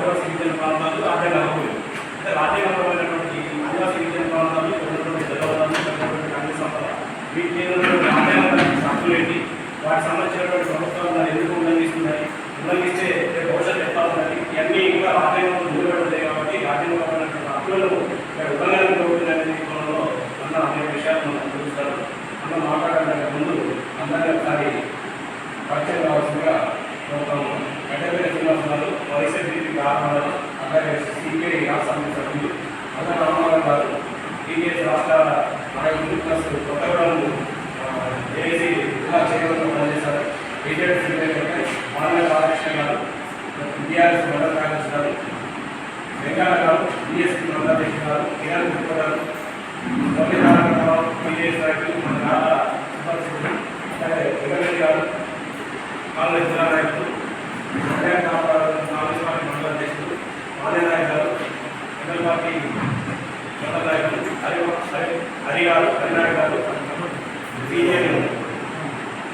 ఆదివాసీ గిరిజన ప్రాంతాలు రాజ్యాంగ అంటే రాజ్యాంగపరమైనటువంటి ఆదివాసీ గిరిజన ప్రాంతాలు ఉన్నటువంటి జలవరాలు ఉన్నటువంటి కాంగ్రెస్ సంపద వీటి రాజ్యాంగ హక్కులు ఏంటి వాటికి సంబంధించినటువంటి ప్రభుత్వాలు దాన్ని ఎందుకు ఉల్లంఘిస్తున్నాయి ఉల్లంఘిస్తే రేపు భవిష్యత్తు ఎట్లా ఉన్నది ఇవన్నీ కూడా రాజ్యాంగంలో నిలబడుతాయి కాబట్టి రాజ్యాంగపరమైనటువంటి హక్కులను ఇక్కడ ఉల్లంఘన జరుగుతుందనే కోణంలో అన్న అనేక విషయాలు మనం చూస్తారు అన్న మాట్లాడడానికి ముందు అందరికీ ఒకసారి పరిచయం కావాల్సిందిగా ప్రభుత్వం గడ్డపేట శ్రీనివాసరావు వైఎస్ఆర్సీపీ కారణాలు అలాగే సిపిఐ రాష్ట్ర సభ్యులు అన్న రామారావు గారు టీడీఎస్ రాష్ట్ర నాయకులు ప్లస్ కొత్తగూడెం ఏసీ జిల్లా చైర్మన్గా పనిచేశారు. బీజేపీ సిపిఐ మానవ రాధాకృష్ణ గారు టీఆర్ఎస్ మండల కార్యదర్శి గారు వెంకన్న గారు బిఎస్పీ మండలాధ్యక్షులు గారు కిరణ్ గుప్త గారు మొదటి నారాయణరావు టీడీఎస్ నాయకులు మన రాధా సుభాష్ అలాగే వెంకటరెడ్డి గారు కాంగ్రెస్ జిల్లా నాయకులు కళ్యాణ్ కామరాజు కాంగ్రెస్ పార్టీ మండల అధ్యక్షులు మాదే నాయక్ గారు ఎన్ఎల్ పార్టీ మండల నాయకులు హరి హరి హరి గారు హరినాయక్ గారు బీజేపీ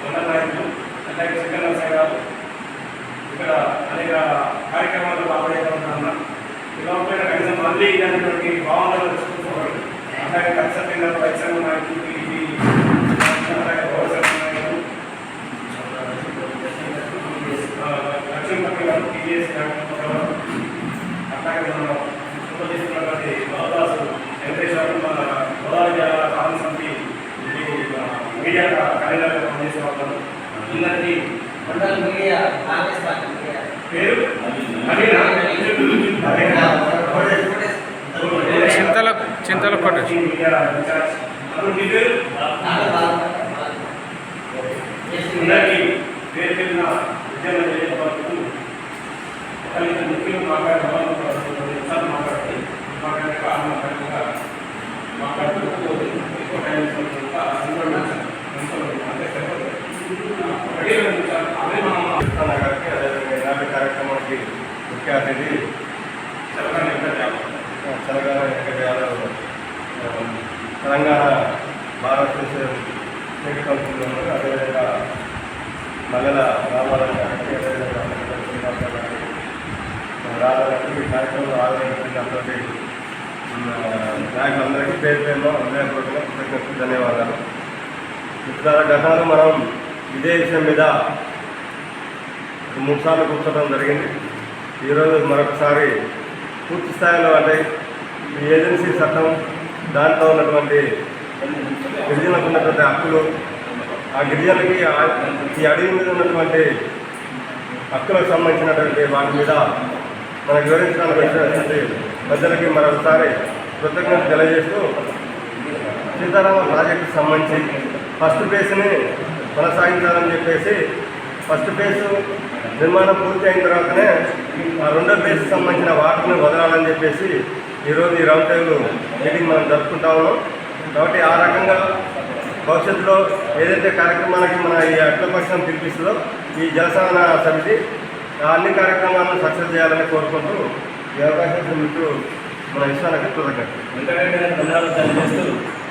మండల నాయకులు అలాగే శంకర్ నరసాయి గారు ఇక్కడ అనేక కార్యక్రమాలు పాల్గొనేస్తున్నా ఇవ్వకపోయిన కనీసం మళ్ళీ ఇలాంటి భావనలు చూసుకోవాలి అలాగే ఖచ్చితంగా పరిశ్రమ నాయకులు ఇది అలాగే వ్యవసాయ నాయకులు లక్ష్మీపతి గారు టీఎస్ అట్లాగే మన ఫోటో తీసుకున్నటువంటి బాలదాసు వెంకటేష్ గారు మన గోదావరి జిల్లా కాంగ్రెస్ సమితి మీడియా కార్యాలయంలో పనిచేసే వాళ్ళు అందరికీ మండల మీడియా కాంగ్రెస్ పార్టీ మీడియా పేరు అదేనా? అదేనా? చింతల చింతల కొట్టచ్చు మీడియా ఇన్ఛార్జ్. అప్పుడు మీ పేరు అందరికీ పేరు పేరున ఉద్యోగం చేయబడుతూ ఒకరికి ముఖ్యం మాట్లాడే వాళ్ళు ఒకసారి మాట్లాడి మాట్లాడే కారణం కారణంగా మాట్లాడుతూ ఎక్కువ టైం తీసుకుంటా అందులో అంటే సరిపోతుంది ఒకటి రెండు నిమిషాలు అవే మనం గారికి అదేవిధంగా ఇలాంటి కార్యక్రమానికి అనేది తెలంగాణ ఎంత తెలంగాణ వెంకట యాదవ్ తెలంగాణ భారతదేశ స్టేట్ కౌన్సిల్ ఉన్నారు అదేవిధంగా మగల రామారావు గారికి అదేవిధంగా మల్లెల శ్రీనివాసరావు గారికి అందరికీ ఈ కార్యక్రమంలో ఆదరించినటువంటి నాయకులందరికీ పేరు పేరులో హృదయపూర్వకంగా కృతజ్ఞతలు ధన్యవాదాలు. ఇప్పుడు గతంలో మనం ఇదే విషయం మీద మూడు సార్లు కూర్చోవడం జరిగింది. ఈరోజు మరొకసారి పూర్తి స్థాయిలో అంటే ఈ ఏజెన్సీ చట్టం దాంట్లో ఉన్నటువంటి గిరిజనులకు ఉన్నటువంటి హక్కులు ఆ గిరిజనులకి ఈ అడవి మీద ఉన్నటువంటి హక్కులకు సంబంధించినటువంటి వాటి మీద మనకు వివరించడానికి వచ్చినటువంటి ప్రజలకి మరొకసారి కృతజ్ఞత తెలియజేస్తూ సీతారామ ప్రాజెక్టుకు సంబంధించి ఫస్ట్ ఫేజ్ని కొనసాగించాలని చెప్పేసి ఫస్ట్ ఫేజ్ నిర్మాణం పూర్తి అయిన తర్వాతనే ఆ రెండో ఫేజ్ సంబంధించిన వాటర్ని వదలాలని చెప్పేసి ఈరోజు ఈ రౌండ్ టేబుల్ మీటింగ్ మనం జరుపుకుంటా ఉన్నాం. కాబట్టి ఆ రకంగా భవిష్యత్తులో ఏదైతే కార్యక్రమాలకి మన ఈ అఖిలపక్షం పిలిపిస్తుందో ఈ జలసాధన సమితి ఆ అన్ని కార్యక్రమాలను సక్సెస్ చేయాలని కోరుకుంటూ ఈ అవకాశం మిత్రులు మన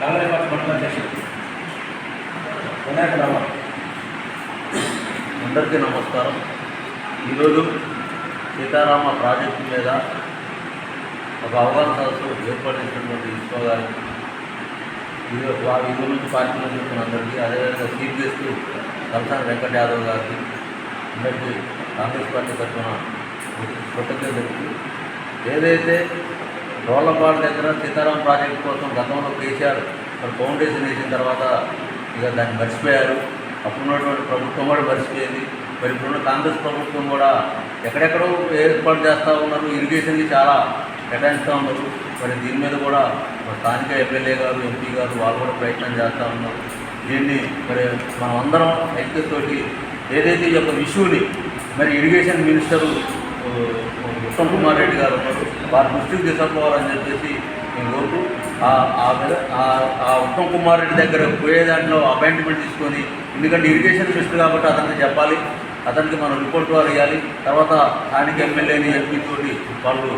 కాంగ్రెస్ పార్టీ మండల అధ్యక్షుడు. వినాయక రామ అందరికీ నమస్కారం. ఈరోజు సీతారామ ప్రాజెక్టు మీద ఒక అవగాహన సదస్సు ఏర్పాటు చేసినటువంటి ఇస్రో గారికి ఇది వారి ఇల్లు నుంచి పార్టీలో నుంచి అందరికీ అదేవిధంగా చీఫ్ గెస్ట్ కలసాని వెంకట యాదవ్ గారికి అందరికీ కాంగ్రెస్ పార్టీ తరఫున కృతజ్ఞతలు. ఏదైతే రోళ్ళపాడు దగ్గర సీతారాం ప్రాజెక్టు కోసం గతంలో కేసీఆర్ ఫౌండేషన్ వేసిన తర్వాత ఇక దాన్ని మర్చిపోయారు. అప్పుడున్నటువంటి ప్రభుత్వం కూడా మర్చిపోయింది. మరి ఇప్పుడున్న కాంగ్రెస్ ప్రభుత్వం కూడా ఎక్కడెక్కడో ఏర్పాటు చేస్తూ ఉన్నారు. ఇరిగేషన్కి చాలా కేటాయిస్తూ ఉన్నారు. మరి దీని మీద కూడా మరి స్థానిక ఎమ్మెల్యే గారు ఎంపీ గారు వాళ్ళు కూడా ప్రయత్నం చేస్తూ ఉన్నారు. దీన్ని మరి మనం అందరం ఐక్యతోటి ఏదైతే ఈ యొక్క ఇష్యూని మరి ఇరిగేషన్ మినిస్టరు ఉత్తమ్ కుమార్ రెడ్డి గారు ఉన్నారు. వారి దృష్టికి తీసుకుపోవాలని చెప్పేసి నేను కోరుతూ ఆ ఆ ఆ ఉత్తమ్ కుమార్ రెడ్డి దగ్గర పోయే దాంట్లో అపాయింట్మెంట్ తీసుకొని ఎందుకంటే ఇరిగేషన్ మినిస్టర్ కాబట్టి అతనికి చెప్పాలి. అతనికి మనం రిపోర్ట్ ఇవ్వాలి తర్వాత స్థానిక ఎమ్మెల్యేని ఎంపీ తోటి వాళ్ళు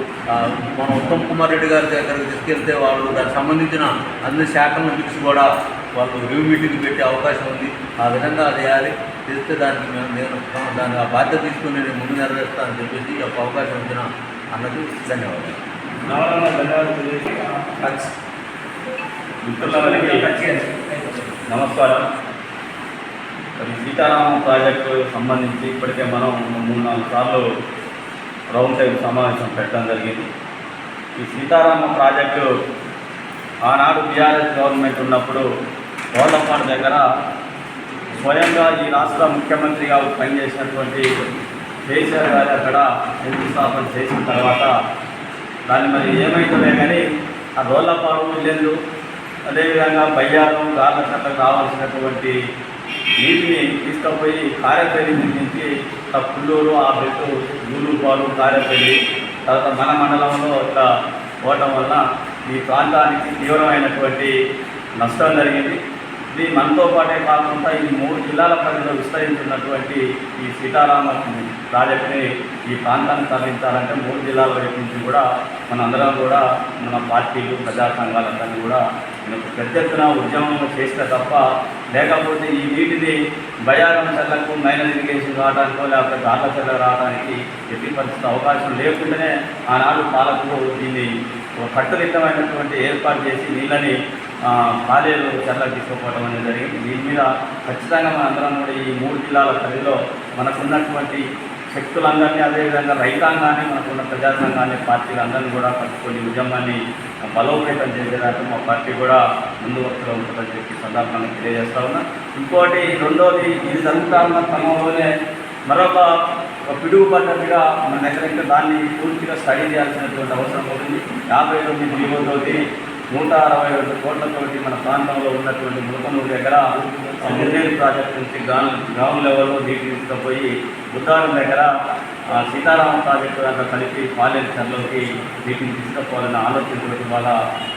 మన ఉత్తమ్ కుమార్ రెడ్డి గారి దగ్గరకు తీసుకెళ్తే వాళ్ళు దానికి సంబంధించిన అన్ని శాఖలను పిలిచి కూడా వాళ్ళు రివ్యూ మీటింగ్ పెట్టే అవకాశం ఉంది. ఆ విధంగా చేయాలి. చేస్తే దానికి మేము నేను దాని ఆ బాధ్యత తీసుకుని నేను ముందు నెరవేరుస్తానని చెప్పేసి ఈ యొక్క అవకాశం ఇచ్చిన అన్నది ధన్యవాదాలు. మిత్రులందరికీ నమస్కారం. మరి సీతారామ ప్రాజెక్టు సంబంధించి ఇప్పటికే మనం మూడు నాలుగు సార్లు రౌండ్ టైం సమావేశం పెట్టడం జరిగింది. ఈ సీతారామ ప్రాజెక్టు ఆనాడు బీఆర్ఎస్ గవర్నమెంట్ ఉన్నప్పుడు కోళ్ళపాడు దగ్గర స్వయంగా ఈ రాష్ట్ర ముఖ్యమంత్రిగా పనిచేసినటువంటి కేసీఆర్ గారు అక్కడ శంకుస్థాపన చేసిన తర్వాత దాన్ని మరి ఏమైతుందే కానీ ఆ రోళ్ళపాడు ఇల్లు అదేవిధంగా బయ్యారం గార్ల చెట్లకు రావాల్సినటువంటి నీటిని తీసుకుపోయి కారేపల్లి నుంచి పుల్లూరు ఆ బెట్టు గూలూరుపాడు కారేపల్లి తర్వాత మన మండలంలో ఇట్లా పోవటం వల్ల ఈ ప్రాంతానికి తీవ్రమైనటువంటి నష్టం జరిగింది. ఇది మనతో పాటే కాకుండా ఈ మూడు జిల్లాల పరిధిలో విస్తరించినటువంటి ఈ సీతారామ ప్రాజెక్ట్ని ఈ ప్రాంతాన్ని తరలించాలంటే మూడు జిల్లాల వైపు నుంచి కూడా మనందరం కూడా మన పార్టీలు ప్రజా సంఘాలందరినీ కూడా మనకు పెద్ద ఎత్తున ఉద్యమం చేస్తే తప్ప లేకపోతే ఈ నీటిని బయారం చెల్లకు మైనర్ ఇరిగేషన్ రావడానికో లేకపోతే గార్ల చెల్ల రావడానికి ఎట్టి పరిస్థితి అవకాశం లేకుండానే ఆనాడు పాలకులు దీన్ని కట్టుదిట్టమైనటువంటి ఏర్పాటు చేసి నీళ్ళని కాలేజీలో పాలేరు చెర్లకు తీసుకుపోవడం అనేది జరిగింది. దీని మీద ఖచ్చితంగా మన అందరం కూడా ఈ మూడు జిల్లాల పరిధిలో మనకున్నటువంటి శక్తులందరినీ అదేవిధంగా రైతాంగాన్ని మనకున్న ప్రజాసంఘాన్ని పార్టీలు పార్టీలందరినీ కూడా పట్టుకొని ఉద్యమాన్ని బలోపేతం చేసేదాకా మా పార్టీ కూడా ముందు వరుసలో ఉంటుందని చెప్పి ఈ సందర్భంగా తెలియజేస్తా ఉన్నా. ఇంకోటి రెండోది ఇది జరుగుతా ఉన్న క్రమంలోనే మరొక ఒక పిడుగు పద్ధతిగా మన దగ్గర ఇంకా దాన్ని పూర్తిగా స్టడీ చేయాల్సినటువంటి అవసరం ఉంది యాభై తొమ్మిది జీవోతోటి నూట అరవై రెండు కోట్లతోటి మన ప్రాంతంలో ఉన్నటువంటి ములకనూరు దగ్గర ఆ ప్రాజెక్ట్ నుంచి గ్రౌండ్ గ్రౌండ్ లెవెల్లో నీటి తీసుకుపోయి బుద్ధారం దగ్గర సీతారామ ప్రాజెక్టు దాకా కలిపి పాలేరు నీటిని తీసుకుపోవాలన్న ఆలోచనతోటి వాళ్ళ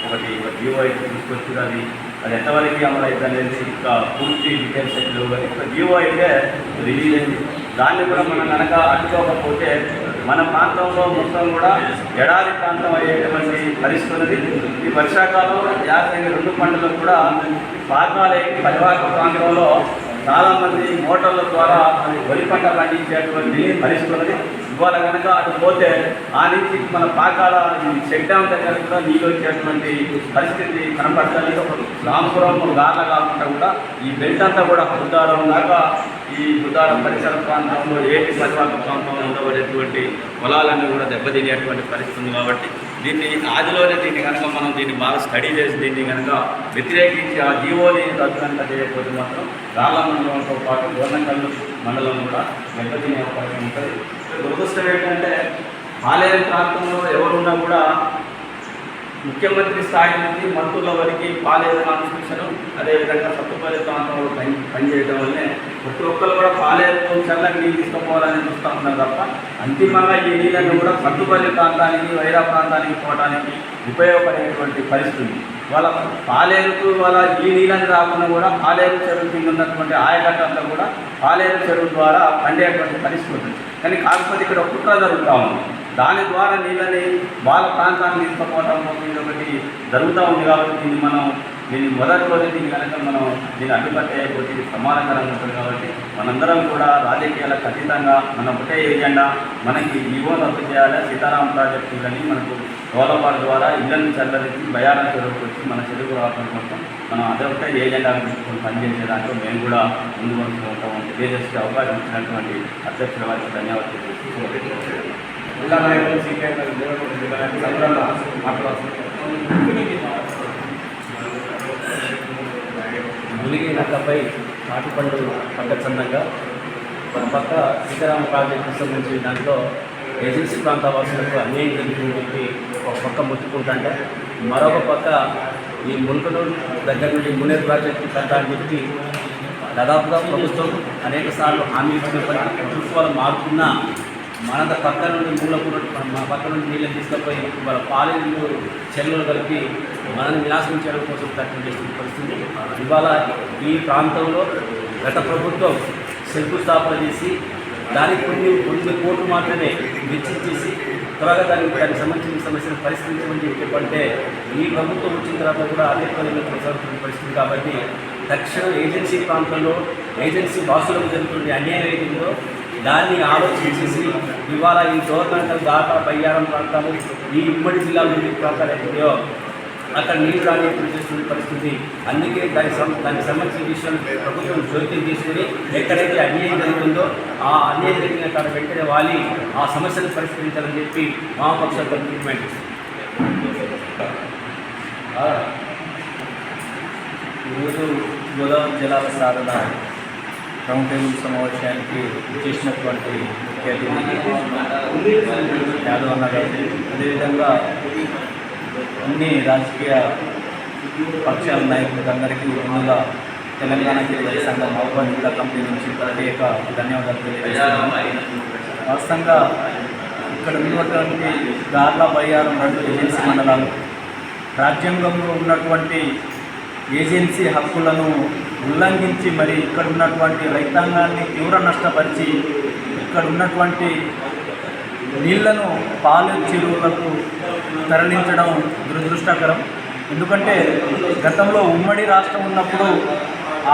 ఒకటి ఒక జీవో అయితే తీసుకొచ్చి అది అది ఎంతవరకు అమలు అయితే అనేది ఇంకా పూర్తి డీటెయిల్స్ అయితే లేవు. కానీ ఒక జీవో అయితే రిలీజ్ అయింది. దాన్ని కూడా మనం కనుక అడ్డుకోకపోతే మన ప్రాంతంలో మొత్తం కూడా ఎడారి ప్రాంతం అయ్యేటువంటి పరిస్థితి ఉన్నది ఈ వర్షాకాలం యాభై రెండు పంటలకు కూడా పాకాలే పరివాహక ప్రాంతంలో చాలామంది మోటార్ల ద్వారా వరి పంట పండించేటువంటి పరిస్థితి ఇవాళ కనుక అటు పోతే ఆ నుంచి మన పాకాల చెక్ డ్యామ్ దగ్గర కూడా నీళ్ళు వచ్చేటువంటి పరిస్థితి కనపడలేదు రామపురం గార్ల కాకుండా కూడా ఈ బెల్ట్ అంతా కూడా బుద్ధారం దాకా ఈ బుద్ధారం పరిసర ప్రాంతంలో ఏటి పరివాహక ప్రాంతంలో ఉండబడేటువంటి పొలాలన్నీ కూడా దెబ్బతినేటువంటి పరిస్థితి ఉంది కాబట్టి దీన్ని ఆదిలోనే దీన్ని కనుక మనం దీన్ని బాగా స్టడీ చేసి దీన్ని కనుక వ్యతిరేకించి ఆ జీవోని రద్దు కనుక చేయకపోతే మాత్రం రాళ్ళ మండలంతో పాటు గోర్నకల్లు మండలం కూడా దెబ్బతినే అవకాశం ఉంటుంది. దురదృష్టం ఏంటంటే పాలేరు ప్రాంతంలో ఎవరున్నా కూడా ముఖ్యమంత్రి స్థాయి నుంచి మంత్రుల వరకు పాలేరు కాన్స్టిట్యూషన్ అదేవిధంగా సత్తుపల్లి ప్రాంతంలో పని పనిచేయడం వల్లే ప్రతి ఒక్కరు కూడా పాలేరు చల్లకి నీళ్ళు తీసుకుపోవాలని చూస్తూ ఉన్నారు తప్ప అంతిమంగా ఈ నీళ్ళను కూడా సత్తుపల్లి ప్రాంతానికి వైరా ప్రాంతానికి పోవడానికి ఉపయోగపడేటువంటి పరిస్థితి. వాళ్ళ పాలేరుకు వాళ్ళ ఈ నీళ్ళని రాకుండా కూడా పాలేరు చెరువు కింద ఉన్నటువంటి ఆయకట్టంతా కూడా పాలేరు చెరువు ద్వారా పండేటువంటి పరిస్థితి. ఉంటుంది కానీ కాకపోతే ఇక్కడ కుట్ర జరుగుతూ ఉంది. దాని ద్వారా నీళ్ళని వాళ్ళ ప్రాంతాన్ని తీసుకుపోవటం ఇది ఒకటి జరుగుతూ ఉంది కాబట్టి దీన్ని మనం దీన్ని మొదటి రోజు దీన్ని కనుక మనం దీన్ని అడ్డుపట్టేయకపోతే ఇది ప్రమాదకరంగా ఉంటుంది కాబట్టి మనందరం కూడా రాజకీయాలకు ఖచ్చితంగా మన ఒకటే ఏజెండా మనకి ఈవో రద్దు చేయాలి సీతారాం ప్రాజెక్టు కానీ మనకు గోలపాల ద్వారా ఇళ్ళని చల్లరించి బయారం చెరువుకు వచ్చి మన చెరువు రావడం కోసం మనం అదే ఒకటే ఏజెండా తీసుకొని పనిచేసే దాంట్లో మేము కూడా ముందు వరుసలో ఉంటాం తెలియజేసే అవకాశం ఇచ్చినటువంటి అధ్యక్షుల వారికి ధన్యవాదాలు తెలుపుతూ జిల్లా నాయకులు సీనియర్ సందర్భంగా మునిగి నక్కపై నాటి పండు పక్కచందంగా ఒక పక్క సీతారామ ప్రాజెక్టు సంబంధించిన దాంట్లో ఏజెన్సీ ప్రాంత వాసులకు అన్యాయం జరుగుతుందని చెప్పి ఒక పక్క ముట్టుకుంటుంటే మరొక పక్క ఈ మునుకనూరు దగ్గర నుండి మునేరు ప్రాజెక్టు కట్ట అని చెప్పి దాదాపుగా ప్రభుత్వం అనేక సార్లు హామీ ఇచ్చినప్పటికీ ప్రభుత్వాలు మారుతున్నా మన పక్క నుండి మూలకు మన పక్క నుండి నీళ్ళని తీసుకుపోయి వాళ్ళ పాలనలు చెల్లెలు కలిపి మనల్ని వినాశనం చేయడం కోసం ప్రయత్నం చేస్తున్న పరిస్థితి. ఇవాళ ఈ ప్రాంతంలో గత ప్రభుత్వం శంకుస్థాపన చేసి దానికి కొన్ని కొన్ని కోట్లు మాత్రమే వెచ్చించేసి త్వరగా దానికి దానికి సంబంధించిన సమస్యను పరిష్కరించమని చెప్పంటే ఈ ప్రభుత్వం వచ్చిన తర్వాత కూడా అదే పనిలో కొనసాగుతున్న పరిస్థితి కాబట్టి తక్షణం ఏజెన్సీ ప్రాంతంలో ఏజెన్సీ వాసులకు జరుగుతున్న అన్యాయం రైతుల్లో దాన్ని ఆలోచించేసి ఇవాళ ఈ గవర్నమెంట్ దాకా బయ్యారం ప్రాంతాలు ఈ ఉమ్మడి జిల్లా ఉండే ప్రాంతాలు ఎక్కడో అక్కడ నీళ్ళు రాని చేస్తున్న పరిస్థితి. అందుకే దాని సం దానికి సంబంధించిన విషయం ప్రభుత్వం జోక్యం తీసుకుని ఎక్కడైతే అన్యాయం జరుగుతుందో ఆ అన్యాయం జరిగిన కాడ వెంటనే వాలి ఆ సమస్యను పరిష్కరించాలని చెప్పి వామపక్ష డిమాండ్ ఈరోజు గోదావరి జలాల సాధన రౌండ్ టేబుల్ సమావేశానికి చేసినటువంటి ముఖ్య అతిథి యాదవ్ అన్న గారు. అదేవిధంగా అన్ని రాజకీయ పక్షాల నాయకులందరికీ ముందుగా తెలంగాణ క్రీడల సంఘం మహబూబాద్ కంపెనీ నుంచి ప్రత్యేక ధన్యవాదాలు తెలియజేస్తున్నాను. వాస్తవంగా ఇక్కడ ఉన్నటువంటి గార్ల బయ్యారం రెండు ఏజెన్సీ మండలాలు రాజ్యాంగంలో ఉన్నటువంటి ఏజెన్సీ హక్కులను ఉల్లంఘించి మరి ఇక్కడ ఉన్నటువంటి రైతాంగాన్ని తీవ్ర నష్టపరిచి ఇక్కడ ఉన్నటువంటి నీళ్ళను పాలు చెరువులకు తరలించడం దురదృష్టకరం. ఎందుకంటే గతంలో ఉమ్మడి రాష్ట్రం ఉన్నప్పుడు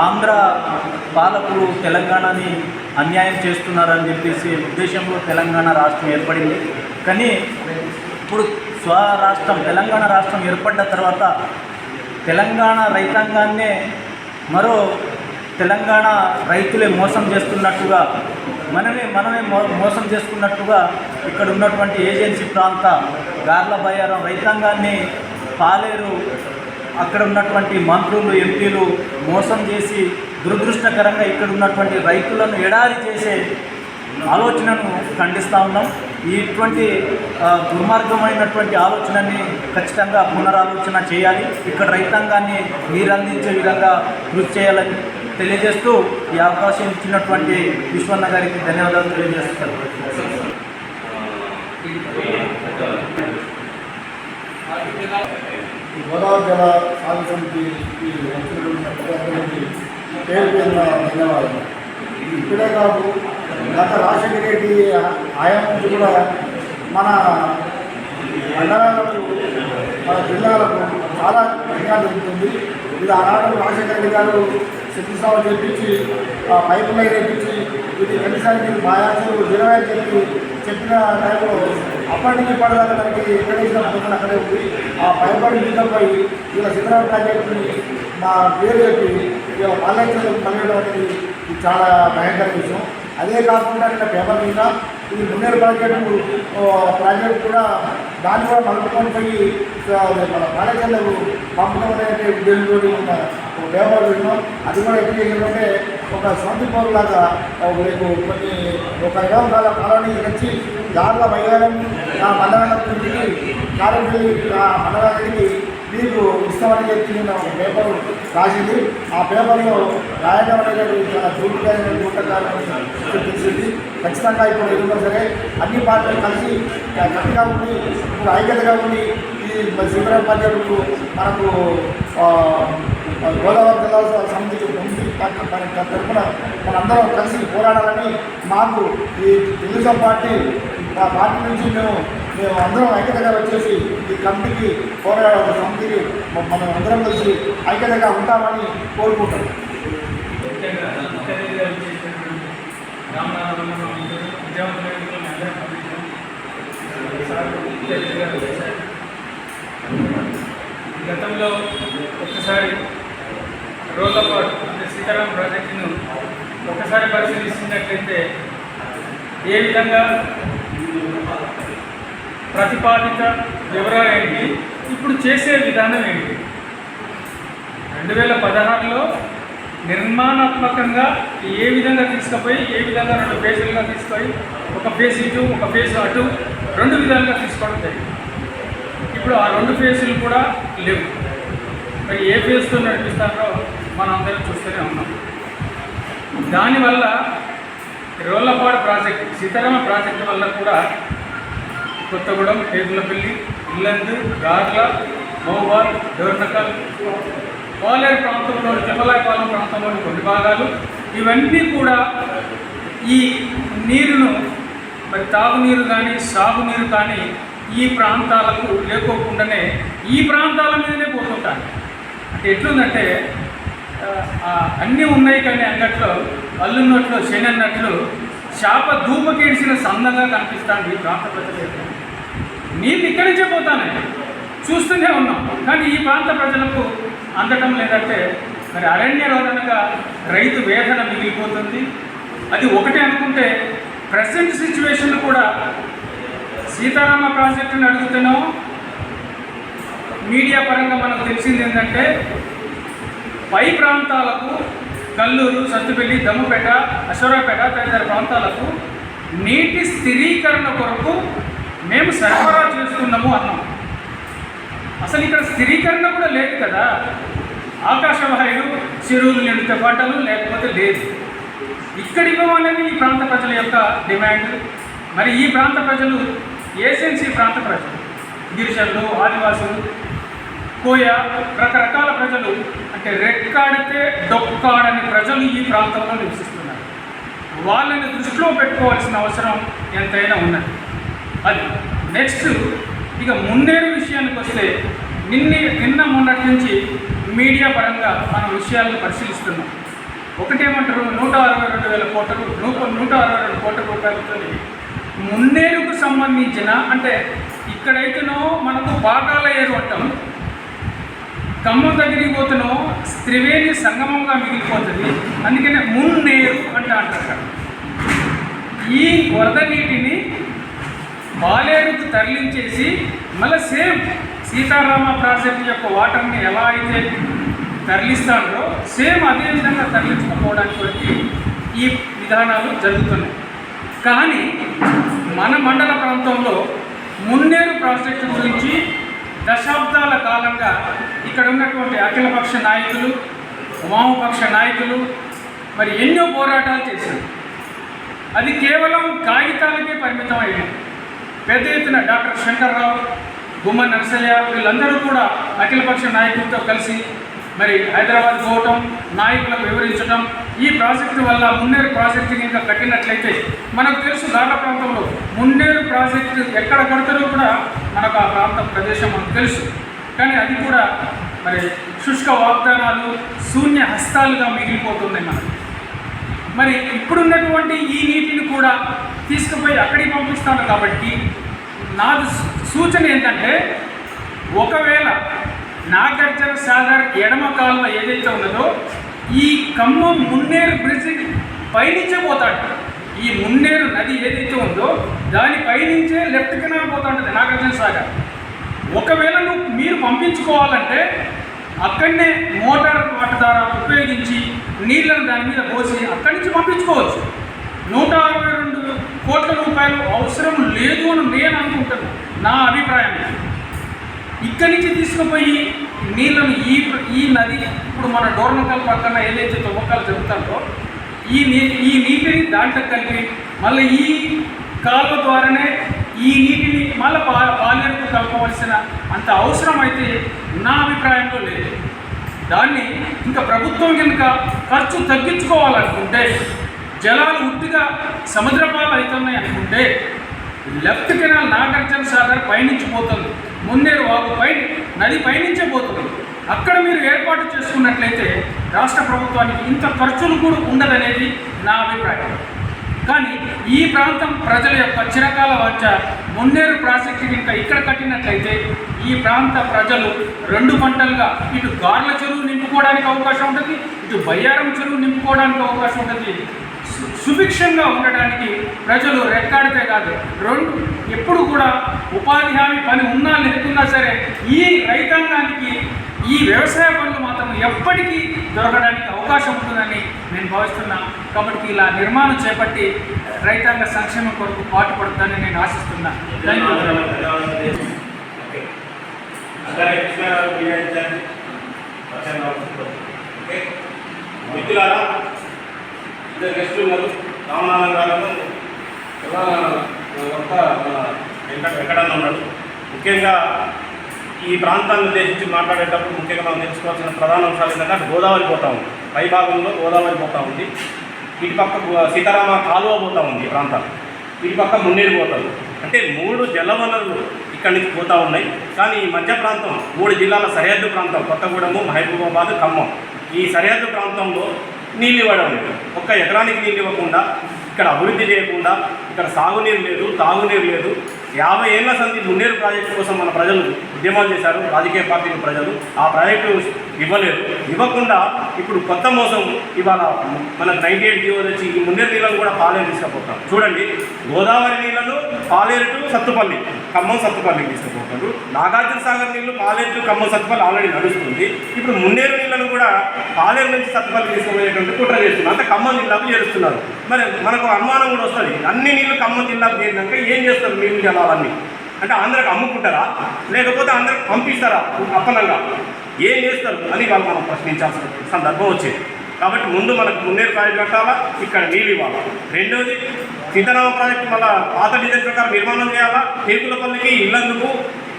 ఆంధ్ర పాలకులు తెలంగాణని అన్యాయం చేస్తున్నారని చెప్పేసి ఉద్దేశంలో తెలంగాణ రాష్ట్రం ఏర్పడింది. కానీ ఇప్పుడు స్వరాష్ట్రం తెలంగాణ రాష్ట్రం ఏర్పడ్డ తర్వాత తెలంగాణ రైతాంగాన్నే మరో తెలంగాణ రైతులే మోసం చేస్తున్నట్టుగా మనమే మనమే మో మోసం చేసుకున్నట్టుగా ఇక్కడ ఉన్నటువంటి ఏజెన్సీ ప్రాంత గార్ల బయ్యారం రైతాంగాన్ని పాలేరు అక్కడ ఉన్నటువంటి మంత్రులు ఎంపీలు మోసం చేసి దురదృష్టకరంగా ఇక్కడ ఉన్నటువంటి రైతులను ఎడారి చేసే ఆలోచనను ఖండిస్తూ ఉన్నాం. ఇటువంటి దుర్మార్గమైనటువంటి ఆలోచనని ఖచ్చితంగా పునరాలోచన చేయాలి. ఇక్కడ రైతాంగాన్ని నీరందించే విధంగా కృషి చేయాలని తెలియజేస్తూ ఈ అవకాశం ఇచ్చినటువంటి విశ్వన్న గారికి ధన్యవాదాలు తెలియజేస్తాను ఈ గోదావరి జల సాగు సమితి ఈ పేరు పేరున ధన్యవాదాలు. ఇప్పుడే కాదు గత రాజశేఖర రెడ్డి ఆయా నుంచి కూడా మన మండలాలకు మన జిల్లాలకు చాలా అన్యాయం జరుగుతుంది ఇది ఆనాడు రాజశేఖర రెడ్డి గారు శక్తిసాగు చేపించి పైపు లైన్ వేపించి ఇది కనీసానికి మాయాచలు ఇరవై చెప్పి చెప్పిన టైంలో అప్పటి నుంచి ఇప్పటిదాకా మనకి ఎక్కడ వేసిన పొందిన అక్కడే ఉంది ఆ భయపడి మీదపై ఇలా సిద్ధరామ ప్రాజెక్టుని మా పేరు చెప్పి ఇలా పాలెంచలు కలిగడం అనేది చాలా భయంకర విషయం. అదే కాకుండా నిన్న పేపర్ మీద ఈ మున్నేరు ప్రాజెక్టు ఓ, ప్రాజెక్టు కూడా దాన్ని కూడా మలుపుకొని పోయి మన పాలెంచలకు పంపడం అనేది ఉద్దేశంతో ఉన్న పేపర్ విన్నాం అది కూడా ఎప్పుడు చేసిందంటే ఒక సొంత పౌరులాగా రేపు కొన్ని ఒక ఇరవై కాల కాలాన్ని వచ్చి దారిలో బయలుదేరం మండలానికి కార్యక్రమం మండలానికి ఇస్తామని చెప్పి నేను పేపర్ రాసింది. ఆ పేపర్లో రాయడం అనేది చాలా చూపుగా గుంటకాలని తెలిసింది ఖచ్చితంగా ఇప్పుడు ఏదైనా సరే అన్ని పార్టీలు కలిసి గట్టిగా ఉండి ఇప్పుడు ఐక్యతగా ఉండి ఈ శిబిరం పర్యటనకు మనకు గోదావరి జిల్లా సమితికి ఉంది. మన తరఫున మనందరం కలిసి పోరాడాలని మాకు ఈ తెలుగుదేశం పార్టీ ఆ పార్టీ నుంచి మేము మేము అందరం ఐక్యతగా వచ్చేసి ఈ కమిటీకి పోరాడ కమిటీకి మనం అందరం కలిసి ఐక్యతగా ఉంటామని కోరుకుంటాం. గతంలో ఒక్కసారి రోడ్లపాటు అంటే సీతారాం ప్రాజెక్టును ఒకసారి పరిశీలిస్తున్నట్లయితే ఏ విధంగా ప్రతిపాదిత వివరాలు ఏంటి? ఇప్పుడు చేసే విధానం ఏంటి? రెండు వేల పదహారులో నిర్మాణాత్మకంగా ఏ విధంగా తీసుకుపోయి ఏ విధంగా రెండు ఫేజులుగా తీసుకొని ఒక ఫేజ్ ఇటు ఒక ఫేజ్ అటు రెండు విధాలుగా తీసుకోవడం జరిగింది. ఇప్పుడు ఆ రెండు ఫేజులు కూడా లేవు. మరి ఏ ఫేజ్తో నడిపిస్తారో మనం అందరం చూస్తూనే ఉన్నాం. దానివల్ల రోళ్ళపాడు ప్రాజెక్ట్ సీతారామ ప్రాజెక్టు వల్ల కూడా కొత్తగూడెం టేబులపల్లి ఇల్లందు గార్ల మహబాద్ డోర్నకల్ పాలేరు ప్రాంతంలోని తిమ్మలాయపాలెం ప్రాంతంలోని కొన్ని భాగాలు. ఇవన్నీ కూడా ఈ నీరును మరి తాగునీరు కానీ సాగునీరు కానీ ఈ ప్రాంతాలకు లేకోకుండానే ఈ ప్రాంతాల మీదనే పోతుంటాను అంటే ఎట్లుందంటే అన్నీ ఉన్నాయి కానీ అన్నట్లు అల్లున్నట్లు శని అన్నట్లు చేప ధూపకేడిసిన సందంగా కనిపిస్తాను ఈ ప్రాంత ప్రజలు నీళ్ళు ఇక్కడి నుంచే పోతానే. చూస్తూనే ఉన్నాం. కానీ ఈ ప్రాంత ప్రజలకు అందటం లేదంటే మరి అరణ్య రోదనగా రైతు వేదన మిగిలిపోతుంది. అది ఒకటే అనుకుంటే ప్రజెంట్ సిచ్యువేషన్ కూడా సీతారామ ప్రాజెక్టును అడుగుతున్నాం. మీడియా పరంగా మనకు తెలిసింది ఏంటంటే పై ప్రాంతాలకు కల్లూరు సత్తుపల్లి దమ్ముపేట అశ్వరాపేట తదితర ప్రాంతాలకు నీటి స్థిరీకరణ కొరకు మేము సరఫరా చేస్తున్నాము అన్నాం. అసలు ఇక్కడ స్థిరీకరణ కూడా లేదు కదా. ఆకాశవాయులు చెరువులు నిండితే పాటలు లేకపోతే లేదు. ఇక్కడ ఇవ్వమనేది ఈ ప్రాంత ప్రజల యొక్క డిమాండ్. మరి ఈ ప్రాంత ప్రజలు ఏజెన్సీ ప్రాంత ప్రజలు గిరిజనులు ఆదివాసులు కోయ రకరకాల ప్రజలు అంటే రెక్కాడితే డొక్కాడని ప్రజలు ఈ ప్రాంతంలో నివసిస్తున్నారు. వాళ్ళని దృష్టిలో పెట్టుకోవాల్సిన అవసరం ఎంతైనా ఉన్నది. అది. నెక్స్ట్ ఇక మున్నేరు విషయానికి వస్తే నిన్న నిన్న మొన్నటి నుంచి మీడియా పరంగా మనం విషయాలను పరిశీలిస్తున్నాం. ఒకటేమంటారు? నూట అరవై రెండు వేల కోట్ల నూట నూట అరవై రెండు కోట్ల రూపాయలతో మున్నేరుకు సంబంధించిన అంటే ఇక్కడైతేనో మనకు పాకాల ఏరు అంటాం. ఖమ్మం దగ్గరికి పోతేనో త్రివేణి సంగమంగా మిగిలిపోతుంది. అందుకనే మున్నేరు అంటే అంటారు. ఈ వరద నీటిని బాలేరుకు తరలించేసి మళ్ళీ సేమ్ సీతారామ ప్రాజెక్టు యొక్క వాటర్ని ఎలా అయితే తరలిస్తారో సేమ్ అదే విధంగా తరలించుకోవడానికి వరకు ఈ విధానాలు జరుగుతున్నాయి. కానీ మన మండల ప్రాంతంలో మున్నేరు ప్రాజెక్టు గురించి దశాబ్దాల కాలంగా ఇక్కడ ఉన్నటువంటి అఖిలపక్ష నాయకులు వామపక్ష నాయకులు మరి ఎన్నో పోరాటాలు చేశారు. అది కేవలం కాగితాలకే పరిమితం అయ్యింది పెద్ద ఎత్తున డాక్టర్ శంకర్రావు గుమ్మ నరసయ్య వీళ్ళందరూ కూడా అఖిలపక్ష నాయకులతో కలిసి మరి హైదరాబాద్ పోవటం నాయకులకు వివరించడం ఈ ప్రాజెక్టు వల్ల మున్నేరు ప్రాజెక్టుని ఇంకా కట్టినట్లయితే మనకు తెలుసు దాట ప్రాంతంలో మున్నేరు ప్రాజెక్టు ఎక్కడ కడతారో కూడా మనకు ఆ ప్రాంతం ప్రదేశం మనకు తెలుసు. కానీ అది కూడా మరి శుష్క వాగ్దానాలు శూన్య హస్తాలుగా మిగిలిపోతున్నాయి మనకు. మరి ఇప్పుడున్నటువంటి ఈ నీటిని కూడా తీసుకుపోయి అక్కడికి పంపిస్తాను కాబట్టి నా సూచన ఏంటంటే ఒకవేళ నాగార్జున సాగర్ ఎడమ కాలువ ఏదైతే ఉన్నదో ఈ ఖమ్మం మున్నేరు బ్రిడ్జ్ పైనుంచే పోతాడు. ఈ మున్నేరు నది ఏదైతే ఉందో దాని పైనుంచే లెఫ్ట్ కెనాల్ పోతా ఉంటుంది నాగార్జున సాగర్. ఒకవేళ నువ్వు మీరు పంపించుకోవాలంటే అక్కడనే మోటార్ వాటర్ ద్వారా ఉపయోగించి నీళ్ళను దాని మీద పోసి అక్కడి నుంచి పంపించుకోవచ్చు. నూట అరవై రెండు కోట్ల రూపాయలు అవసరం లేదు అని నేను అనుకుంటాను. నా అభిప్రాయం. ఇక్కడి నుంచి తీసుకుపోయి నీళ్ళను ఈ ఈ నది ఇప్పుడు మన డోర్నకల్ పక్కన ఏదైతే తవ్వకాలు జరుగుతుందో ఈ నీ ఈ నీటిని దాంట్లో కలిపి మళ్ళీ ఈ కాలువ ద్వారానే ఈ నీటిని మళ్ళీ పా పాలేరుకు కలపవలసిన అంత అవసరం అయితే నా అభిప్రాయంలో లేదు. దాన్ని ఇంకా ప్రభుత్వం కనుక ఖర్చు తగ్గించుకోవాలనుకుంటే జలాలు ఉట్టిగా సముద్రపాలు అవుతున్నాయి అనుకుంటే లెఫ్ట్ కెనాల్ నాగార్జున సాగర్ పయనించి పోతుంది. మున్నేరు వాగు పై నది పయనించే పోతుంది. అక్కడ మీరు ఏర్పాటు చేసుకున్నట్లయితే రాష్ట్ర ప్రభుత్వానికి ఇంత ఖర్చులు కూడా ఉండదనేది నా అభిప్రాయం. కానీ ఈ ప్రాంతం ప్రజల యొక్క చిరకాల వాంఛ మున్నేరు ప్రాజెక్టు ఇంకా ఇక్కడ కట్టినట్లయితే ఈ ప్రాంత ప్రజలు రెండు పంటలుగా ఇటు గార్ల చెరువు నింపుకోవడానికి అవకాశం ఉంటుంది ఇటు బయ్యారం చెరువు నింపుకోవడానికి అవకాశం ఉంటుంది. సుభిక్షంగా ఉండడానికి ప్రజలు రెక్కాడితే కాదు. రెండు ఎప్పుడు కూడా ఉపాధి హామీ పని ఉన్నా లేకున్నా సరే ఈ రైతాంగానికి ఈ వ్యవసాయ పనులు మాత్రం ఎప్పటికీ దొరకడానికి అవకాశం ఉంటుందని నేను భావిస్తున్నాను కాబట్టి ఇలా నిర్మాణం చేపట్టి రైతాంగ సంక్షేమం కొరకు పాటుపడుతుందని నేను ఆశిస్తున్నా. థ్యాంక్ యూ మిత్రులారా ఇద్దరు గెస్టులు ఉన్నారు. రామనాథన్ గారు కొత్త వెంకట వెంకటన్న ఉన్నాడు. ముఖ్యంగా ఈ ప్రాంతాన్ని ఉద్దేశించి మాట్లాడేటప్పుడు ముఖ్యంగా మనం తెలుసుకోవాల్సిన ప్రధాన అంశాలు ఏంటంటే అటు గోదావరి పోతా ఉంది. పై భాగంలో గోదావరి పోతా ఉంది. ఇటు పక్క సీతారామ కాలువ పోతా ఉంది ఈ ప్రాంతాలు. ఇటు పక్క మున్నేరు పోతుంది అంటే మూడు జలవనరులు ఇక్కడి నుంచి పోతా ఉన్నాయి. కానీ ఈ మధ్య ప్రాంతం మూడు జిల్లాల సరిహద్దు ప్రాంతం కొత్తగూడెము మహబూబాబాద్ ఖమ్మం. ఈ సరిహద్దు ప్రాంతంలో నీళ్ళు ఇవ్వడం లేదు. ఒక్క ఎకరానికి నీళ్ళు ఇవ్వకుండా ఇక్కడ అభివృద్ధి చేయకుండా ఇక్కడ సాగునీరు లేదు తాగునీరు లేదు. యాభై ఏళ్ళ సంధి మున్నేరు ప్రాజెక్టు కోసం మన ప్రజలు ఉద్యమాలు చేశారు రాజకీయ పార్టీల ప్రజలు. ఆ ప్రాజెక్టు ఇవ్వలేదు. ఇవ్వకుండా ఇప్పుడు కొత్త మోసం ఇవాళ మన నైన్టీ ఎయిట్ జీవో వచ్చి ఈ మున్నేరు నీళ్ళను కూడా పాలేరు తీసుకుపోతాం. చూడండి గోదావరి నీళ్ళను పాలేరు టు సత్తుపల్లి. ఖమ్మం సత్తుపల్లికి తీసుకుపోతారు నాగార్జున సాగర్ నీళ్ళు పాలేరు టు ఖమ్మం సత్తుపల్లి ఆల్రెడీ నడుస్తుంది. ఇప్పుడు మున్నేరు నీళ్ళను కూడా పాలేరు నుంచి సత్తుపల్లి తీసుకుపోయేటువంటి కుట్ర చేస్తున్నారు. అంటే ఖమ్మం జిల్లాకు చేరుస్తున్నారు. మరి మనకు అనుమానం కూడా వస్తుంది. అన్ని నీళ్ళు ఖమ్మం జిల్లాకు చేరినాక ఏం చేస్తారు నీళ్ళు జలాలన్నీ అంటే ఆంధ్రాకి అమ్ముకుంటారా? లేకపోతే ఆంధ్రాకి పంపిస్తారా? అప్పనంగా. ఏం చేస్తారు? అని వాళ్ళు మనం ప్రశ్నించాల్సిన సందర్భం వచ్చేది. కాబట్టి ముందు మనకు మున్నేరు ప్రాజెక్టు కట్టాలా? ఇక్కడ నీళ్ళు ఇవ్వాలా? రెండోది సీతారామ ప్రాజెక్టు మళ్ళా పాత డిజైన్ ప్రకారం నిర్మాణం చేయాలా? టేకులపల్లికి ఇల్లందుకు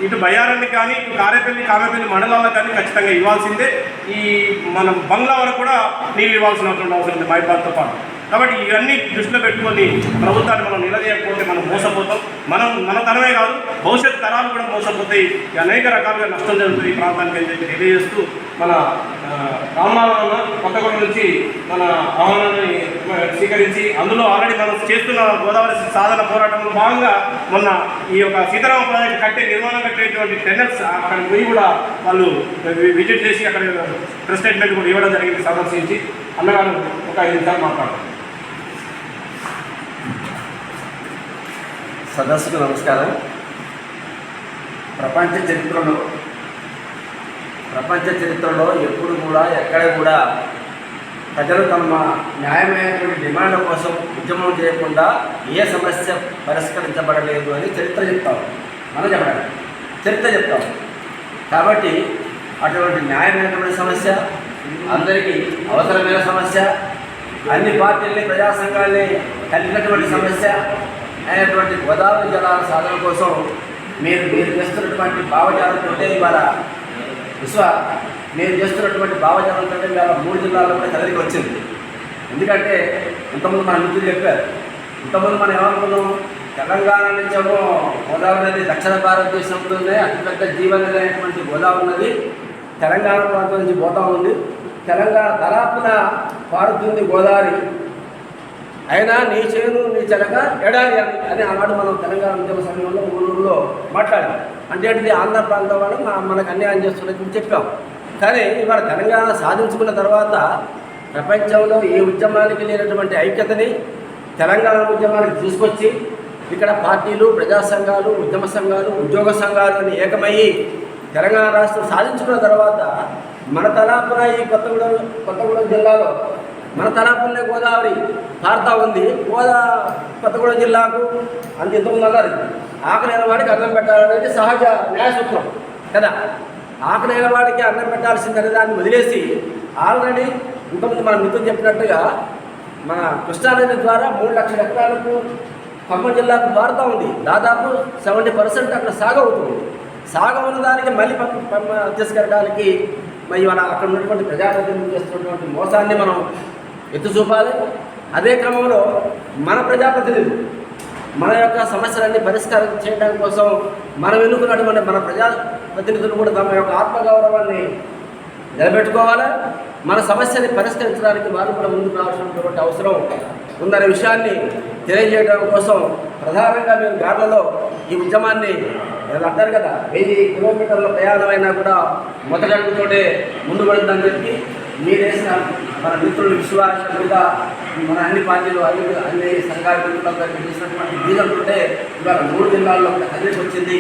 ఇటు బయ్యారానికి కానీ ఇటు కారేపల్లి కామేపల్లి మండలాలకు కానీ ఖచ్చితంగా ఇవ్వాల్సిందే. ఈ మన బంగ్లా వరకు కూడా నీళ్ళు ఇవ్వాల్సినటువంటి అవసరం ఉంది మైబాద్తో పాటు. కాబట్టి ఇవన్నీ దృష్టిలో పెట్టుకొని ప్రభుత్వాన్ని మనం నిలదీయకపోతే మనం మోసపోతాం. మనం మన తరమే కాదు భవిష్యత్ తరాలు కూడా మోసపోతాయి. అనేక రకాలుగా నష్టం జరుగుతుంది ఈ ప్రాంతానికి అని చెప్పి తెలియజేస్తూ మన ఆ, కొత్తగూడ నుంచి మన ఆహ్వానాన్ని స్వీకరించి అందులో ఆల్రెడీ మనం చేస్తున్న గోదావరి సాధన పోరాటంలో భాగంగా మొన్న ఈ యొక్క సీతారామ ప్రాజెక్ట్ కట్టే నిర్మాణం కట్టేటువంటి టెండర్స్ అక్కడ పోయి కూడా వాళ్ళు విజిట్ చేసి అక్కడ ప్రెస్ స్టేట్మెంట్ కూడా ఇవ్వడం జరిగింది సందర్శించి. అన్నగారు ఒక ఐదు నిమిషాలు మాట్లాడతారు. సదస్సుకు నమస్కారం. ప్రపంచ చరిత్రలో ప్రపంచ చరిత్రలో ఎప్పుడు కూడా ఎక్కడ కూడా ప్రజలు తమ న్యాయమైనటువంటి డిమాండ్ల కోసం ఉద్యమం చేయకుండా ఏ సమస్య పరిష్కరించబడలేదు అని చరిత్ర చెప్తాం. మనం చెప్పడం చరిత్ర చెప్తాం. కాబట్టి అటువంటి న్యాయమైనటువంటి సమస్య అందరికీ అవసరమైన సమస్య అన్ని పార్టీల్ని ప్రజా సంఘాల్ని కలిగినటువంటి సమస్య అయినటువంటి గోదావరి జలాల సాధన కోసం మీరు మీరు చేస్తున్నటువంటి భావజాలంతో ఇవాళ విశ్వ నేను చేస్తున్నటువంటి భావజాలంతో ఇవాళ మూడు జిల్లాల్లో కూడా కదలికి వచ్చింది. ఎందుకంటే ఇంతకుముందు మన మిత్రులు చెప్పారు ఇంతకుముందు మనం ఏమనుకున్నాం? తెలంగాణ నుంచేమో గోదావరి నది దక్షిణ భారతదేశంలోనే అతిపెద్ద జీవన అనేటువంటి గోదావరి నది తెలంగాణ ప్రాంతం నుంచి పోతా ఉంది. తెలంగాణ తలాపున పారుతుంది గోదావరి. అయినా నీ చేను నీ చెలక ఎడారి అని ఆనాడు మనం తెలంగాణ ఉద్యమ సమయంలో ఊళ్ళూరులో మాట్లాడాం. అంటే ఏంటిది? ఆంధ్ర ప్రాంతం వాళ్ళు మా- మనకు అన్యాయం చేస్తున్నట్టు చెప్పాం. కానీ ఇవాళ తెలంగాణ సాధించుకున్న తర్వాత ప్రపంచంలో ఏ ఉద్యమానికి లేనటువంటి ఐక్యతని తెలంగాణ ఉద్యమానికి తీసుకొచ్చి ఇక్కడ పార్టీలు ప్రజా సంఘాలు ఉద్యమ సంఘాలు ఉద్యోగ సంఘాలు అని ఏకమయ్యి తెలంగాణ రాష్ట్రం సాధించుకున్న తర్వాత మన తలాపున ఈ కొత్తగూడెం కొత్తగూడెం జిల్లాలో మన తలాపుల్లే గోదావరి పారుతా ఉంది. గోదా కొత్తగూడెం జిల్లాకు అంత ఇంతకుముందు అన్నారు ఆకలైన వాడికి అన్నం పెట్టాలనేది సహజ న్యాయసూత్రం. కదా? ఆకలైన వాడికి అన్నం పెట్టాల్సిందనే దాన్ని వదిలేసి ఆల్రెడీ ఇంతకుముందు మన మిత్రులు చెప్పినట్టుగా మన కృష్ణానది ద్వారా మూడు లక్షల ఎకరాలకు ఖమ్మం జిల్లాకు మారుతూ ఉంది. దాదాపు సెవెంటీ పర్సెంట్ అక్కడ సాగవుతుంది సాగవున్న దానికి మళ్ళీ పక్క- తీసుకెళ్ళడానికి మరి మన అక్కడ ఉన్నటువంటి ప్రజాప్రతినిధులు చేస్తున్నటువంటి మోసాన్ని మనం ఎత్తు చూపాలి. అదే క్రమంలో మన ప్రజాప్రతినిధులు మన యొక్క సమస్యలన్నీ పరిష్కారం చేయడం కోసం మనం ఎన్నుకున్నటువంటి మన ప్రజా ప్రతినిధులు కూడా తమ యొక్క ఆత్మగౌరవాన్ని నిలబెట్టుకోవాలి? మన సమస్యని పరిష్కరించడానికి వారు కూడా ముందుకు రావాల్సినటువంటి అవసరం ఉందనే విషయాన్ని తెలియజేయడం కోసం ప్రధానంగా మేము గార్లలో ఈ ఉద్యమాన్ని ఎలా అంటారు కదా వెయ్యి కిలోమీటర్ల ప్రయాణమైనా కూడా మొదటడుగుతోటే ముందు పడుతుందని చెప్పి మీరేసిన మన మిత్రులు విశ్వాసంగా మన అన్ని పార్టీలు అన్ని అన్ని సంఘాల మిత్రులందరికీ చేసినటువంటి బీజంతుంటే ఇవాళ మూడు జిల్లాల్లో కూడా కదిలికి వచ్చింది.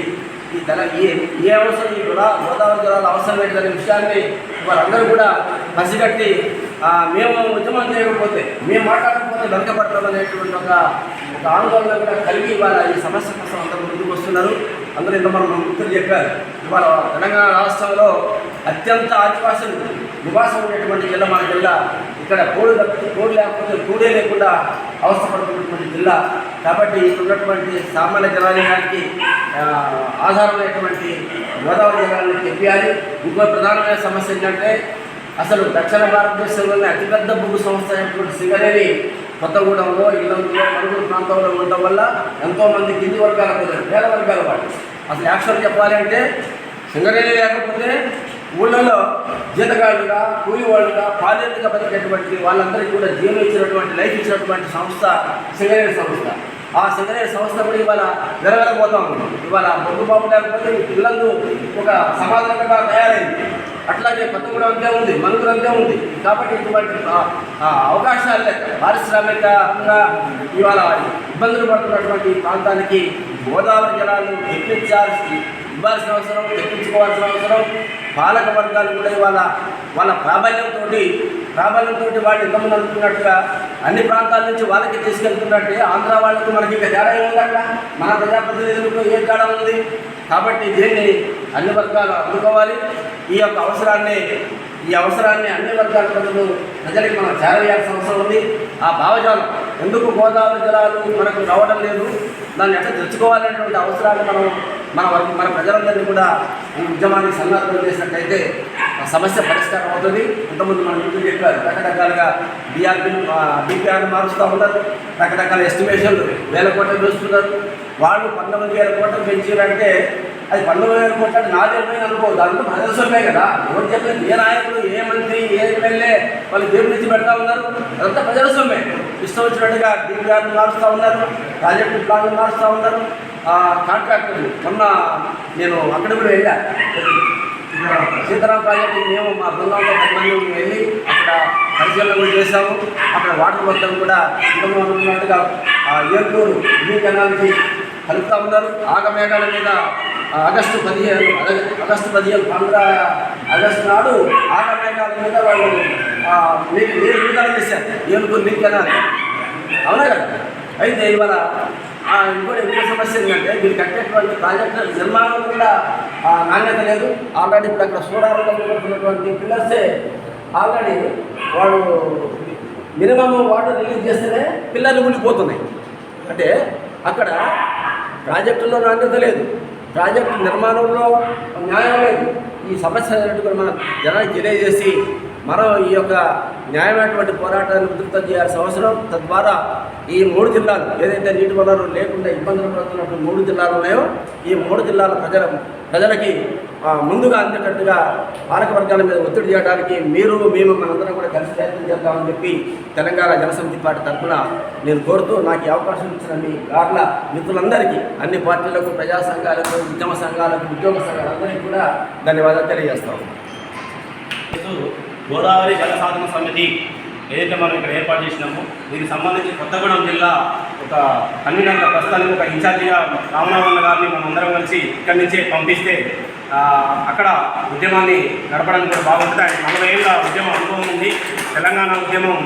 ఈ తెల ఏ ఏ అవసరం ఈ గోదావరి జిల్లాలో అవసరం లేదనే విషయాన్ని వారందరూ కూడా పసిగట్టి మేము ఉద్యమం చేయకపోతే మేము మాట్లాడకపోతే వెనకబడతాం అనేటువంటి ఒక ఒక ఆందోళన కూడా కలిగి ఇవాళ ఈ సమస్య కోసం అందరూ ముందుకు వస్తున్నారు. అందరూ ఇంత మనం మిత్రులు చెప్పారు. ఇవాళ తెలంగాణ రాష్ట్రంలో అత్యంత ఆదివాసులు నివాసం ఉండేటువంటి జిల్లా మన జిల్లా. ఇక్కడ కోడు తప్పితే లేకపోతే కూడే లేకుండా అవసరపడుతున్నటువంటి జిల్లా. కాబట్టి ఇక్కడ ఉన్నటువంటి సామాన్య జనాలయానికి ఆధారమైనటువంటి గోదావరి జిల్లాని తెప్పియాలి. ఇంకో ప్రధానమైన సమస్య ఏంటంటే అసలు దక్షిణ భారతదేశంలోనే అతిపెద్ద భూమి సంస్థ అయినటువంటి సింగరేణి కొత్తగూడెంలో ఇల్లంలో మరుగుడు ప్రాంతంలో ఉండటం వల్ల ఎంతోమంది కింది వర్గాల ప్రజలు పేద వర్గాల వాళ్ళు. అసలు యాక్చువల్ చెప్పాలి అంటే సింగరేణి లేకపోతే ఊళ్ళలో జీతగాళ్ళుగా కూలి వాళ్ళుగా పాలేరుగా బతికేటువంటి వాళ్ళందరికీ కూడా జీవనం ఇచ్చినటువంటి లైఫ్ ఇచ్చినటువంటి సంస్థ సింగరేణి సంస్థ. ఆ సంగతి సంస్థ కూడా ఇవాళ వెలవెలబోతా ఉన్నాం ఇవాళ బొగ్గు బాబు లేకపోతే పిల్లలు ఒక సమాధానంగా తయారైంది. అట్లాగే కొత్తగూడెం అంతే ఉంది మనుగురు అంతే ఉంది. కాబట్టి ఇటువంటి ఆ- అవకాశాలు లేక పారిశ్రామికంగా ఇవాళ ఇబ్బందులు పడుతున్నటువంటి ప్రాంతానికి గోదావరి జలాన్ని తెప్పించాల్సి ఇవ్వాల్సిన అవసరం తెప్పించుకోవాల్సిన అవసరం పాలక వర్గాలు కూడా ఇవాళ వాళ్ళ ప్రాబల్యంతో ప్రాబల్యంతో వాళ్ళు ఇంతకుముందు అనుకున్నట్టుగా అన్ని ప్రాంతాల నుంచి వాళ్ళకి తీసుకెళ్తున్నట్టు ఆంధ్ర వాళ్ళకు మనకి ఇక తేడా ఏముంది అక్కడ మన ప్రజాప్రతినిధులకు ఏ తేడా ఉంది? కాబట్టి దీన్ని అన్ని వర్గాలు అందుకోవాలి. ఈ యొక్క అవసరాన్ని ఈ అవసరాన్ని అన్ని వర్గాల ప్రజలు ప్రజలకి మనం చేరవేయాల్సిన అవసరం ఉంది. ఆ భావజాలం ఎందుకు గోదావరి జలాలు మనకు రావడం లేదు? దాన్ని ఎట్లా తెచ్చుకోవాలనేటువంటి అవసరాన్ని మనం మన మన ప్రజలందరినీ కూడా ఈ ఉద్యమానికి సన్నద్ధం చేసినట్లయితే ఆ సమస్య పరిష్కారం అవుతుంది. ఇంతకుముందు మనం ముందు చెప్పారు రకరకాలుగా బీఆర్పీ బీపీఆర్ మారుస్తూ ఉన్నారు. రకరకాల ఎస్టిమేషన్లు వేల కోట్లు చూస్తున్నారు వాళ్ళు పంతొమ్మిది వేల కోట్లు పెంచారంటే అది పంతొమ్మిది వేల కోట్లు అంటే నాదే పోయిన అనుకో దాంట్లో ప్రజల కదా. ఎవరు చెప్పలేదు ఏ నాయకుడు ఏ మంత్రి ఏ ఎమ్మెల్యే వాళ్ళు దేవుడి నుంచి పెడతా ఉన్నారు. అదంతా ప్రజలసమే ఇష్టం వచ్చినట్టుగా డీపీఆర్ని మారుస్తూ ఉన్నారు ప్రాజెక్టు ప్లాన్లు మారుస్తూ ఉన్నారు. కాంట్రాక్టర్లు. మొన్న నేను అక్కడ కూడా వెళ్ళా. సీతారాం ప్రాజెక్టు మేము మా బృందంలో పది మంది వెళ్ళి అక్కడ పరిశీలన కూడా చేశాము. అక్కడ వాటర్ మొత్తం కూడా ఇంతకు ఏర్పూరు ఈ కెనాల్కి కలుపుతా ఉన్నారు. ఆగమేఘాల మీద ఆగస్టు పదిహేను ఆగస్టు పదిహేను పంద్ర ఆగస్టు నాడు ఆగమేఘాల మీద వాళ్ళు మీరు మీరు విడుదల చేశారు. ఏనుగురు మీకు కెనాల్ అవునా కదా? అయితే ఇవాళ ఆ, ఇంకోటి ఇంకో సమస్య ఏంటంటే మీరు కట్టేటువంటి ప్రాజెక్టుల నిర్మాణం కూడా నాణ్యత లేదు. ఆల్రెడీ ఇప్పుడు అక్కడ సూడాలలో ఉన్నటువంటి పిల్లర్సే ఆల్రెడీ వాళ్ళు మినిమం వాటర్ రిలీజ్ చేస్తేనే పిల్లర్లు ఉండిపోతున్నాయి అంటే అక్కడ ప్రాజెక్టులో నాణ్యత లేదు. ప్రాజెక్టు నిర్మాణంలో న్యాయం లేదు. ఈ సమస్య కూడా మనం జనానికి తెలియజేసి మనం ఈ యొక్క న్యాయమైనటువంటి పోరాటాన్ని ఉధృతం చేయాల్సిన అవసరం. తద్వారా ఈ మూడు జిల్లాలు ఏదైతే నీటి వనరులు లేకుండా ఇబ్బందులు పడుతున్నటువంటి మూడు జిల్లాలు ఉన్నాయో ఈ మూడు జిల్లాల ప్రజల ప్రజలకి ముందుగా అందేటట్టుగా పాలక వర్గాల మీద ఒత్తిడి చేయడానికి మీరు మేము మనందరం కూడా కలిసి ప్రయత్నం చేద్దామని చెప్పి తెలంగాణ జనసమితి పార్టీ తరఫున నేను కోరుతూ నాకు ఈ అవకాశం ఇచ్చిన మీ గార్ల మిత్రులందరికీ అన్ని పార్టీలకు ప్రజా సంఘాలకు ఉద్యమ సంఘాలకు ఉద్యోగ సంఘాలందరికీ కూడా ధన్యవాదాలు తెలియజేస్తాము గోదావరి జలసాధన సమితి ఏదైతే మనం ఇక్కడ ఏర్పాటు చేసినామో దీనికి సంబంధించి కొత్తగూడెం జిల్లా ఒక కన్వీనర్గా ప్రస్తుతానికి ఒక ఇన్ఛార్జిగా రామనారాయణ గారిని మనం అందరం కలిసి ఇక్కడి నుంచే పంపిస్తే అక్కడ ఉద్యమాన్ని నడపడానికి కూడా బాగుంటుంది. ఆయన నలభై ఏళ్ళ ఉద్యమ అనుభవం ఉంది. తెలంగాణ ఉద్యమం